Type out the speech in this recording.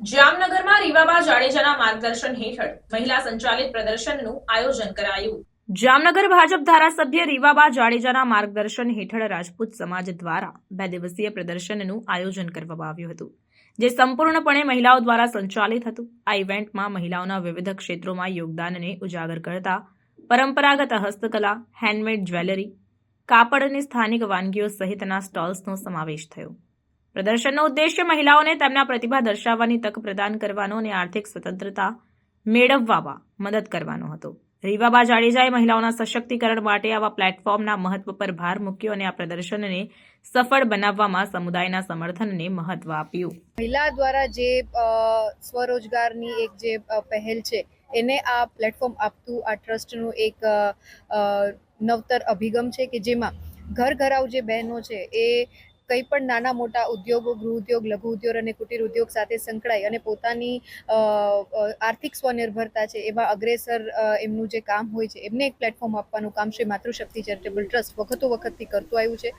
જામનગરમાં રીવાબા જાડેજાના માર્ગદર્શન હેઠળ મહિલા સંચાલિત પ્રદર્શનનું આયોજન કરાયું. જામનગર ભાજપ ધારાસભ્ય રીવાબા જાડેજાના માર્ગદર્શન હેઠળ રાજપૂત સમાજ દ્વારા બે દિવસીય પ્રદર્શનનું આયોજન કરવામાં આવ્યું હતું, જે સંપૂર્ણપણે મહિલાઓ દ્વારા સંચાલિત હતું. આ ઇવેન્ટમાં મહિલાઓના વિવિધ ક્ષેત્રોમાં યોગદાનને ઉજાગર કરતા પરંપરાગત હસ્તકલા હેન્ડમેડ જ્વેલરી કાપડ અને સ્થાનિક વાનગીઓ સહિતના સ્ટોલ્સનો સમાવેશ થયો. પ્રદર્શનનો ઉદ્દેશ્ય મહિલાઓને તેમના પ્રતિભા દર્શાવવાની તક પ્રદાન કરવાનો અને આર્થિક સ્વતંત્રતા મેળવવામાં મદદ કરવાનો હતો. રીવાબા જાડેજાએ મહિલાઓના સશક્તિકરણ માટે આવા પ્લેટફોર્મના મહત્વ પર ભાર મૂક્યો અને આ પ્રદર્શનને સફળ બનાવવામાં સમુદાયના સમર્થનને મહત્વ આપ્યું. મહિલા દ્વારા જે સ્વરોજગારની એક જે પહેલ છે, એને આ પ્લેટફોર્મ આપતું આ ટ્રસ્ટનું એક નવતર અભિગમ છે કે જેમાં ઘર ઘરાવ જે બહેનો છે એ કંઈ પણ નાના મોટા ઉદ્યોગો ગૃહ ઉદ્યોગ લઘુ ઉદ્યોગ અને કુટીર ઉદ્યોગ સાથે સંકળાઈ અને પોતાની આર્થિક સ્વનિર્ભરતા છે એમાં અગ્રેસર એમનું જે કામ હોય છે એમને એક પ્લેટફોર્મ આપવાનું કામ શ્રી માતૃશક્તિ ચેરિટેબલ ટ્રસ્ટ વખતો વખતથી કરતું આવ્યું છે.